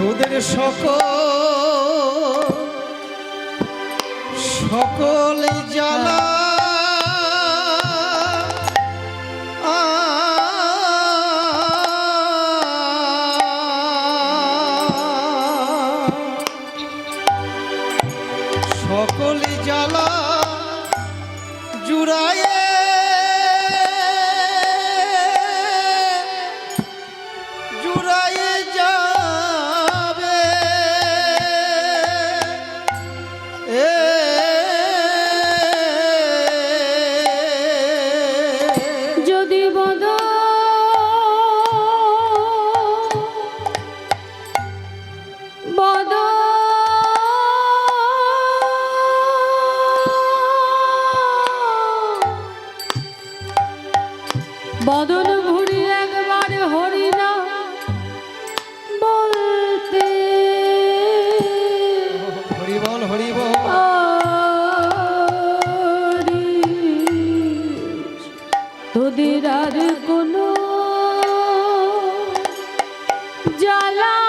সকল সকল জ্বালা সকল জ্বালা জুড়ায়ে তোদের আর কোনো জ্বালা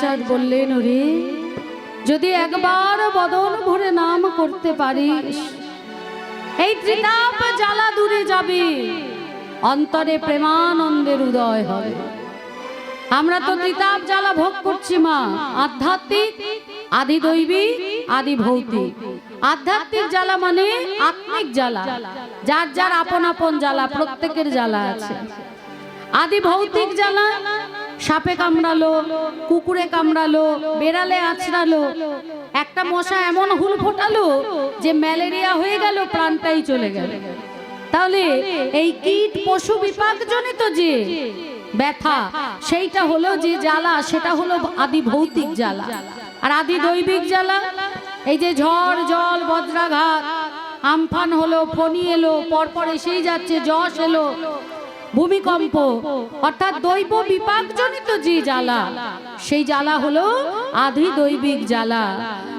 চাঁদ বললেন, ওরে, যদি একবার বদন ভরে নাম করতে পারিস, এই ত্রিতাপ জ্বালা দূরে যাবে, অন্তরে প্রেমানন্দের উদয় হবে। আমরা তো ত্রিতাপ জ্বালা ভোগ করছি, মা, আধ্যাত্মিক, আদি দৈবিক, আদি ভৌতিক। আধ্যাত্মিক জ্বালা মানে আত্মিক জ্বালা, যার যার আপন আপন জ্বালা, প্রত্যেকের জ্বালা আছে। আদি ভৌতিক জ্বালা সাপে কামড়ালো, কুকুরে কামড়ালো, বেড়ালে আছড়ালো। একটা মশা এমন হুল ফোটালো যে ম্যালেরিয়া হয়ে গেল, প্রাণটাই চলে গেল। তাহলে এই কীট পশু বিপাকজনিত যে ব্যথা, সেইটা হলো যে জ্বালা, সেটা হলো আদি ভৌতিক জ্বালা। আর আদি দৈবিক জ্বালা, এই যে ঝড়, জল, বজ্রাঘাত, আমফান হলো, ফণি এলো, পরপর এসেই যাচ্ছে, যশ এলো ভূমিকম্প, অর্থাৎ দৈব বিপাকজনিত যে জ্বালা, সেই জ্বালা হলো আধি দৈবিক জ্বালা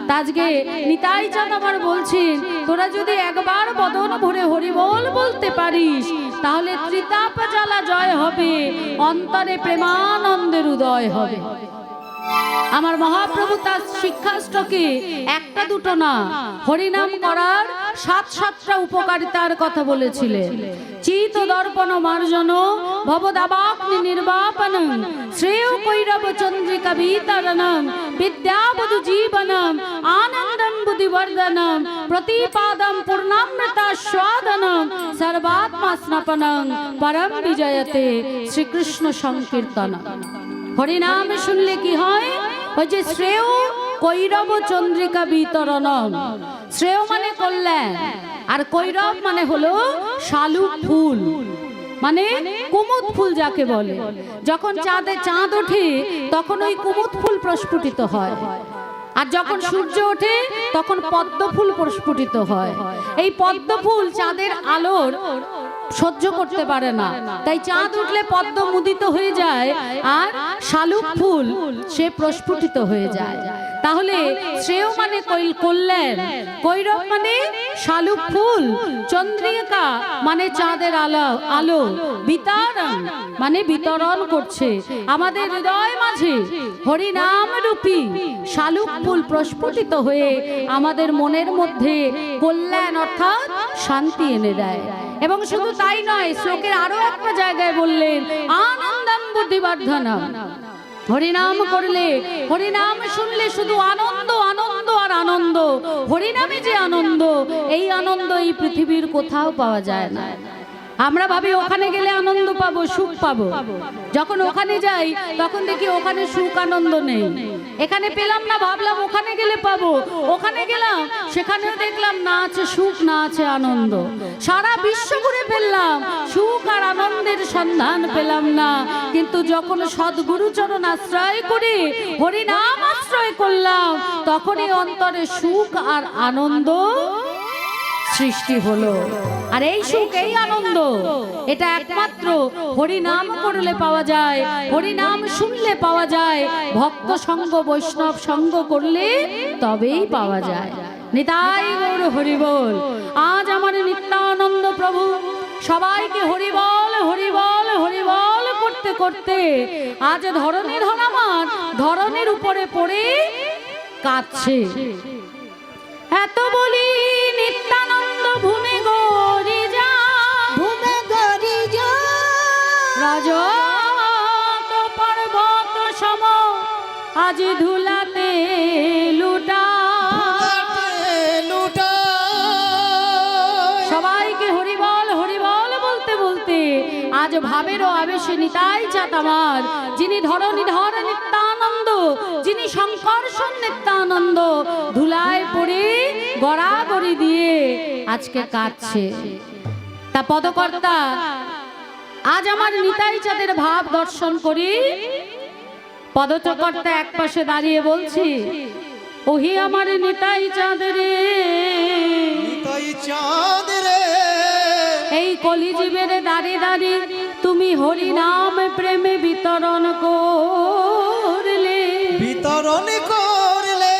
তাজকে নিতাই চাঁদ আমার বলছেন, তোরা যদি একবার বদন ভরে হরিবল বলতে পারিস, তাহলে ত্রিতাপ জ্বালা জয় হবে, অন্তরে প্রেমানন্দের উদয় হবে। আমার মহাপ্রভু তার শিক্ষাষ্টকে একটা দুটো না, হরিনাম করার সাত সাতটা উপকারিতার কথা বলেছিলেন। চিত দর্পণ মার্জন ভবদাবাগ্নি নির্বাপনম, শ্রেয় কৈরব চন্দ্রিকা বিতরণম বিদ্যাবধু জীবনম, আনন্দম বুদ্ধিবর্ধনম, প্রতিপাদম পূর্ণামৃতা স্বাদনম, সর্বাত্মা স্নপনম পরম বিজয়তে শ্রীকৃষ্ণ সংকীর্তনম। হরিনাম শুনলে কি হয়? ওই যে শ্রেয় কৈরব চন্দ্রিকা বিতরণ শ্রেয় মানে কল্যাণ, আর কৈরব মানে হলো শালুক ফুল। মানে কুমুদ ফুল যাকে বলে। যখন চাঁদে চাঁদ ওঠে, তখন ওই কুমুদ ফুল প্রস্ফুটিত হয়। আর যখন সূর্য ওঠে তখন পদ্ম ফুল প্রস্ফুটিত হয়। এই পদ্ম ফুল চাঁদের আলোর সহ্য করতে পারে না। তাই চাঁদ উঠলে পদ্ম মুদিত হয়ে যায় আর শালুক ফুল সে প্রস্ফুটিত হয়ে যায়। তাহলে শ্রেয় মানে কৈল কল্যাণ কৈরব মানে শালুক ফুল, চন্দ্রিকা মানে চাঁদের আলো আলো, বিতারণ মানে বিতরণ করছে। আমাদের হৃদয় মাঝে হরিনাম রূপী শালুক ফুল প্রস্ফুটিত হয়ে আমাদের মনের মধ্যে কল্যাণ অর্থাৎ শান্তি এনে দেয়। এবং শুধু তাই নয়, শ্লোকের আরও একটা জায়গায় বললেন আনন্দম বুদ্ধিবর্ধনম হরিনাম করলে হরিনাম শুনলে শুধু আনন্দ আনন্দ আর আনন্দ। হরিনামে যে আনন্দ এই আনন্দ এই পৃথিবীর কোথাও পাওয়া যায় না। আমরা ভাবি ওখানে গেলে আনন্দ পাবো সুখ পাবো। যখন ওখানে যাই তখন দেখি ওখানে সুখ আনন্দ নেই। এখানে পেলাম না, ভাবলাম ওখানে গেলে পাবো। ওখানে গেলাম, সেখানেও দেখলাম না আছে সুখ, না আছে আনন্দ। সারা বিশ্ব ঘুরে ফেললাম, সুখ আর আনন্দের সন্ধান পেলাম না। কিন্তু যখন সদ্গুরুচরণ আশ্রয় করি, হরিনাম আশ্রয় করলাম, তখনই অন্তরে সুখ আর আনন্দ সৃষ্টি হলো। আর এই সুখ, এই আনন্দ, এটা একমাত্র হরিনাম করলে পাওয়া যায়, হরিনাম শুনলে পাওয়া যায়, ভক্ত সঙ্গ, বৈষ্ণব সঙ্গ করলে তবেই পাওয়া যায়। নিতাই গৌর হরিবল, আজ আমার নিত্যানন্দ প্রভু, সবাইকে হরিবল হরিবল হরিবল করতে করতে আজ ধরনী ধর আমার ধরনের উপরে পড়ে কাঁদছে। এত বলি নিত্যানন্দ আজ ধুলাতে লুটা। সবাইকে হরিবল হরিবল বলতে বলতে আজ ভাবেরও আবেশে নিতাই চাত আমার। যিনি ধরণী নিত্যানন্দ যিনি সংকর্ষণ নিত্যানন্দ ধুলায় পড়ে গড়াগড়ি দিয়ে আজকে কাটছে তা পদকর্তা আজ আমার নিতাই চাঁদের ভাব দর্শন করি। পদচকর্তা এক পাশে দাঁড়িয়ে বলছি ওহি আমার নিতাই চাঁদের তাই চাঁদ রে। এই কলিজীবের দাঁড়ে দাঁড়ে তুমি হরি নাম প্রেমে বিতরণ করলে। বিতরণ করলে।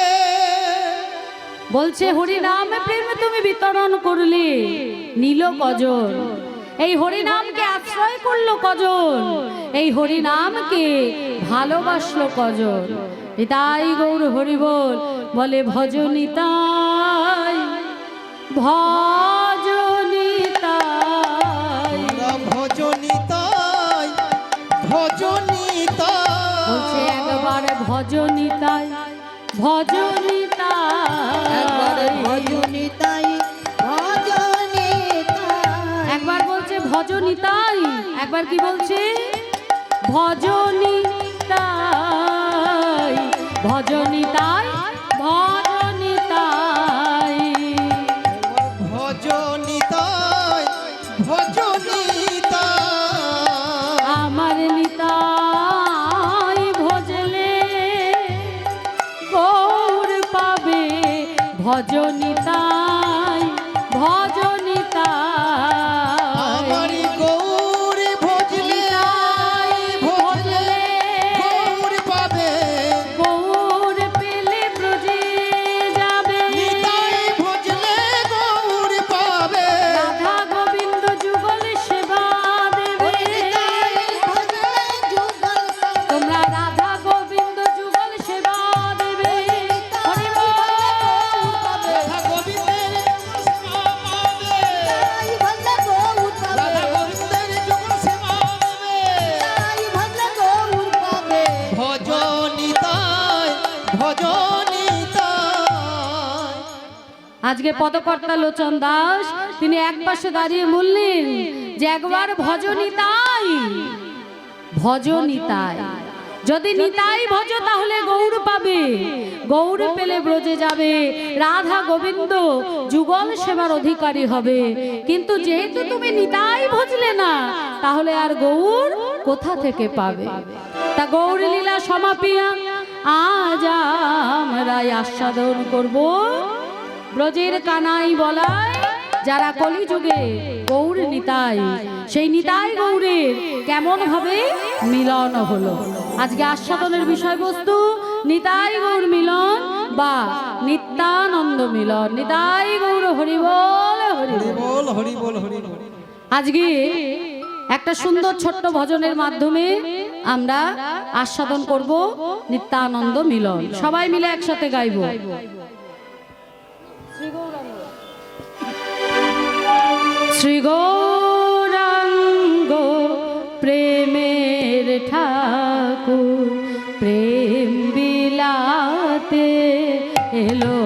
বলছে হরি নাম প্রেমে তুমি বিতরণ করলে। নীল কজন এই হরি নামকে আশ্রয় করল কজন? এই হরি নামকে ভালোবাসলো কজন? তাই গৌর হরি বল বলে ভজনিতাই ভজনিতাই ভজনিতাই ভজনিতাই বলছে একবার ভজনিতাই ভজনিতাই একবার কি বলছে? ভজনিতাই ভজনিতাই ভজনিতাই ভজনিতাই ভজনিতাই আমার নিতাই ভজলে গৌর পাবে ভজনিতাই আজকে পদকর্তা লোচন দাস, তিনি এক পাশে দাঁড়িয়ে বললেন যে একবার ভজনিতাই ভজনিতাই যদি নিতাই ভজ তাহলে গৌর পাবে। গৌর পেলে ব্রজে যাবে। রাধা গোবিন্দ যুগল সেবার অধিকারী হবে। কিন্তু যেহেতু তুমি নিতাই ভজলে না, তাহলে আর গৌর কোথা থেকে পাবে? তা গৌর লীলা সমাপিয়া আজ আমরা আস্বাদন করব ব্রজের কানাই বলায় যারা কলিযুগে গৌর নিতাই সেই নিতাই গৌরের কেমন ভাবে মিলন হলো? আজকে আস্বাদনের বিষয়বস্তু নিতাই গৌর মিলন বা নিত্যানন্দ মিলন। নিতাই গৌর হরিবল হরিবল বল হরি বল হরি বল। আজকে একটা সুন্দর ছোট্ট ভজনের মাধ্যমে আমরা আস্বাদন করব নিত্যানন্দ মিলন। সবাই মিলে একসাথে গাইব। শ্রী গৌরাঙ্গ প্রেমের ঠাকুর, প্রেম বিলাতে এলো।